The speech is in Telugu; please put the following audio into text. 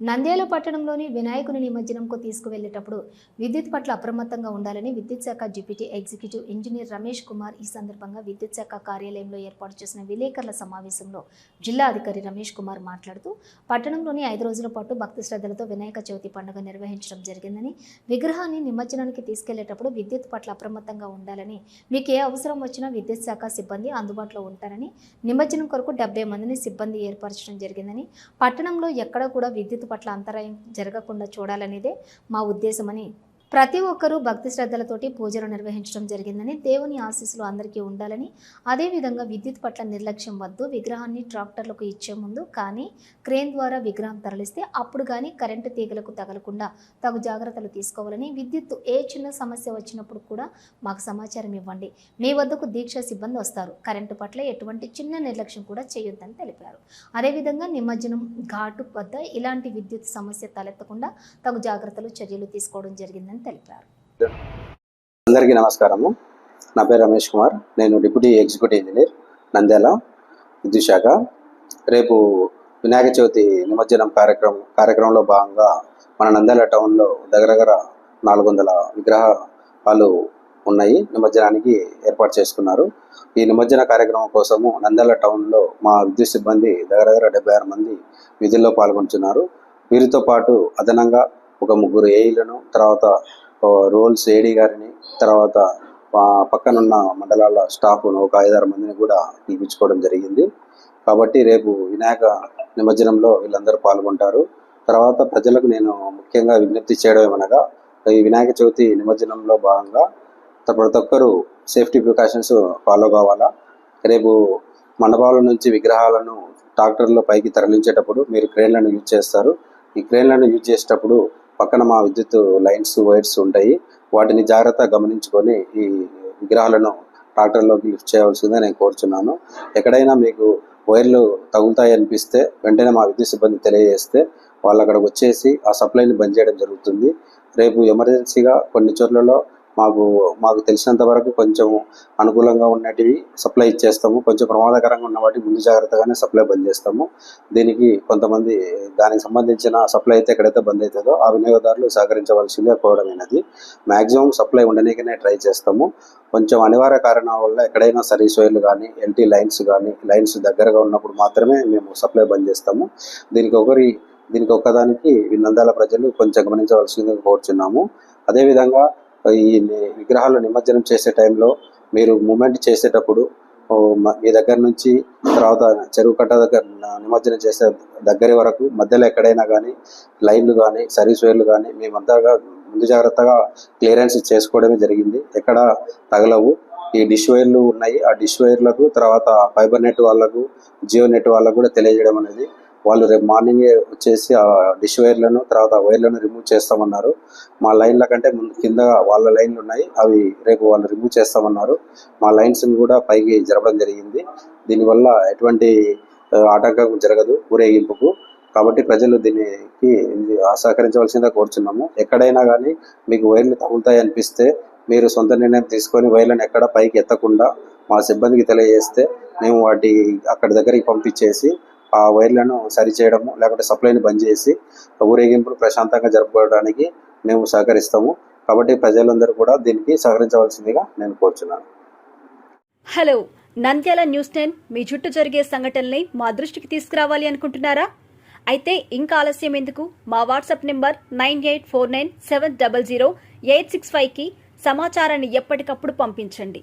నంద్యాల పట్టణంలోని వినాయకుని నిమజ్జనంకు తీసుకువెళ్ళేటప్పుడు విద్యుత్ పట్ల అప్రమత్తంగా ఉండాలని విద్యుత్ శాఖ deputy executive engineer Ramesh Kumar ఈ సందర్భంగా విద్యుత్ శాఖ కార్యాలయంలో ఏర్పాటు చేసిన విలేకరుల సమావేశంలో జిల్లా అధికారి రమేష్ కుమార్ మాట్లాడుతూ పట్టణంలోని ఐదు రోజుల పాటు భక్తి శ్రద్ధలతో వినాయక చవితి పండుగ నిర్వహించడం జరిగిందని విగ్రహాన్ని నిమజ్జనానికి తీసుకెళ్ళేటప్పుడు విద్యుత్ పట్ల అప్రమత్తంగా ఉండాలని మీకు ఏ అవసరం వచ్చినా విద్యుత్ శాఖ సిబ్బంది అందుబాటులో ఉంటారని నిమజ్జనం కొరకు డెబ్బై మందిని సిబ్బంది ఏర్పరచడం జరిగిందని పట్టణంలో ఎక్కడ కూడా విద్యుత్ పట్ల అంతరాయం జరగకుండా చూడాలనేదే మా ఉద్దేశమని ప్రతి ఒక్కరూ భక్తి శ్రద్ధలతోటి పూజలు నిర్వహించడం జరిగిందని దేవుని ఆశీస్సులు అందరికీ ఉండాలని అదేవిధంగా విద్యుత్ పట్ల నిర్లక్ష్యం వద్దు విగ్రహాన్ని ట్రాక్టర్లకు ఇచ్చే ముందు కానీ క్రేన్ ద్వారా విగ్రహం తరలిస్తే అప్పుడు కానీ కరెంటు తీగలకు తగలకుండా తగు జాగ్రత్తలు తీసుకోవాలని విద్యుత్ ఏ చిన్న సమస్య వచ్చినప్పుడు కూడా మాకు సమాచారం ఇవ్వండి. మీ వద్దకు దీక్ష సిబ్బంది వస్తారు. కరెంటు పట్ల ఎటువంటి చిన్న నిర్లక్ష్యం కూడా చేయొద్దని తెలిపారు. అదేవిధంగా నిమజ్జనం ఘాటు వద్ద ఇలాంటి విద్యుత్ సమస్య తలెత్తకుండా తగు జాగ్రత్తలు చర్యలు తీసుకోవడం జరిగిందని తెలిపారు. అందరికీ నమస్కారము. నా పేరు రమేష్ కుమార్. నేను డిప్యూటీ ఎగ్జిక్యూటివ్ ఇంజనీర్ నంద్యాల విద్యుత్ శాఖ. రేపు వినాయక చవితి నిమజ్జనం కార్యక్రమం కార్యక్రమంలో భాగంగా మన నంద్యాల టౌన్లో దగ్గర దగ్గర నాలుగు వందల విగ్రహాలు ఉన్నాయి. నిమజ్జనానికి ఏర్పాటు చేసుకున్నారు. ఈ నిమజ్జన కార్యక్రమం కోసము నంద్యాల టౌన్లో మా విద్యుత్ సిబ్బంది దగ్గర దగ్గర డెబ్బై ఆరు మంది విధుల్లో పాల్గొంటున్నారు. వీరితో పాటు అదనంగా ఒక ముగ్గురు ఏఈలను తర్వాత రోల్స్ ఏడీ గారిని తర్వాత పక్కనున్న మండలాల స్టాఫ్ను ఒక ఐదారు మందిని కూడా పిలిపించుకోవడం జరిగింది. కాబట్టి రేపు వినాయక నిమజ్జనంలో వీళ్ళందరూ పాల్గొంటారు. తర్వాత ప్రజలకు నేను ముఖ్యంగా విజ్ఞప్తి చేయడం ఏమనగా ఈ వినాయక చవితి నిమజ్జనంలో భాగంగా ప్రతి ఒక్కరూ సేఫ్టీ ప్రికాషన్స్ ఫాలో కావాలా? రేపు మండపాల నుంచి విగ్రహాలను ట్రాక్టర్లో పైకి తరలించేటప్పుడు మీరు క్రేన్లను యూజ్ చేస్తారు. ఈ క్రేన్లను యూజ్ చేసేటప్పుడు పక్కన మా విద్యుత్ లైన్స్ వైర్స్ ఉంటాయి. వాటిని జాగ్రత్తగా గమనించుకొని ఈ విగ్రహాలను ట్రాక్టర్లోకి లిఫ్ట్ చేయవలసిందే నేను కోరుచున్నాను. ఎక్కడైనా మీకు వైర్లు తగులుతాయి అనిపిస్తే వెంటనే మా విద్యుత్ సిబ్బంది తెలియజేస్తే వాళ్ళు అక్కడికి వచ్చేసి ఆ సప్లైని బంద్ చేయడం జరుగుతుంది. రేపు ఎమర్జెన్సీగా కొన్ని చోట్లలో మాకు మాకు తెలిసినంత వరకు కొంచెం అనుకూలంగా ఉన్నటివి సప్లై ఇచ్చేస్తాము కొంచెం ప్రమాదకరంగా ఉన్న వాటి ముందు జాగ్రత్తగానే సప్లై బంద్ చేస్తాము. దీనికి కొంతమంది దానికి సంబంధించిన సప్లై అయితే ఎక్కడైతే బంద్ అవుతుందో ఆ వినియోగదారులు సహకరించవలసిందే కోవడమైనది మ్యాక్సిమం సప్లై ఉండనీకనే ట్రై చేస్తాము. కొంచెం అనివార్య కారణాల వల్ల ఎక్కడైనా సర్వీస్ వైర్లు కానీ ఎల్టీ లైన్స్ కానీ లైన్స్ దగ్గరగా ఉన్నప్పుడు మాత్రమే మేము సప్లై బంద్ చేస్తాము. దీనికి ఒకరి దీనికి ఒక్కదానికి వినందాల ప్రజలు కొంచెం గమనించవలసిందిగా కోరుచున్నాము. అదేవిధంగా ఈ విగ్రహాలు నిమజ్జనం చేసే టైంలో మీరు మూమెంట్ చేసేటప్పుడు మీ దగ్గర నుంచి తర్వాత చెరువు కట్ట దగ్గర నిమజ్జనం చేసే దగ్గర వరకు మధ్యలో ఎక్కడైనా కానీ లైన్లు కానీ సర్వీస్ వేర్లు కానీ మేమంతగా ముందు జాగ్రత్తగా క్లియరెన్స్ చేసుకోవడమే జరిగింది. ఎక్కడ తగలవు. ఈ డిష్ వైర్లు ఉన్నాయి. ఆ డిష్ వైర్లకు తర్వాత ఫైబర్ నెట్ వాళ్ళకు జియో నెట్ వాళ్ళకు కూడా తెలియజేయడం అనేది వాళ్ళు రేపు మార్నింగే వచ్చేసి ఆ డిష్ వైర్లను తర్వాత ఆ వైర్లను రిమూవ్ చేస్తామన్నారు. మా లైన్ల కంటే ముందు కింద వాళ్ళ లైన్లు ఉన్నాయి. అవి రేపు వాళ్ళు రిమూవ్ చేస్తామన్నారు. మా లైన్స్ని కూడా పైకి జరపడం జరిగింది. దీనివల్ల ఎటువంటి ఆటంకం జరగదు ఊరేగింపుకు. కాబట్టి ప్రజలు దీనికి ఇది సహకరించవలసిందిగా కోరుచున్నాము. ఎక్కడైనా కానీ మీకు వైర్లు తగులుతాయి అనిపిస్తే మీరు సొంత నిర్ణయం తీసుకొని వైర్లను ఎక్కడ పైకి ఎత్తకుండా మా సిబ్బందికి తెలియజేస్తే మేము వాటి అక్కడి దగ్గరికి పంపించేసి ఆ వైర్లను సరిచేయడము లేకపోతే సప్లైని బంద్ చేసి ఊరేగింపును ప్రశాంతంగా జరుపుకోవడానికి మేము సహకరిస్తాము. కాబట్టి ప్రజలందరూ కూడా దీనికి సహకరించవలసిందిగా నేను కోరుచున్నాను. హలో నంద్యాల న్యూస్ టెన్ మీ చుట్టూ జరిగే సంఘటనల్ని మా దృష్టికి తీసుకురావాలి అనుకుంటున్నారా? అయితే ఇంకా ఆలస్యం ఎందుకు? మా WhatsApp number nine eight four nine seven double zero eight six ఫైవ్కి సమాచారాన్ని ఎప్పటికప్పుడు పంపించండి.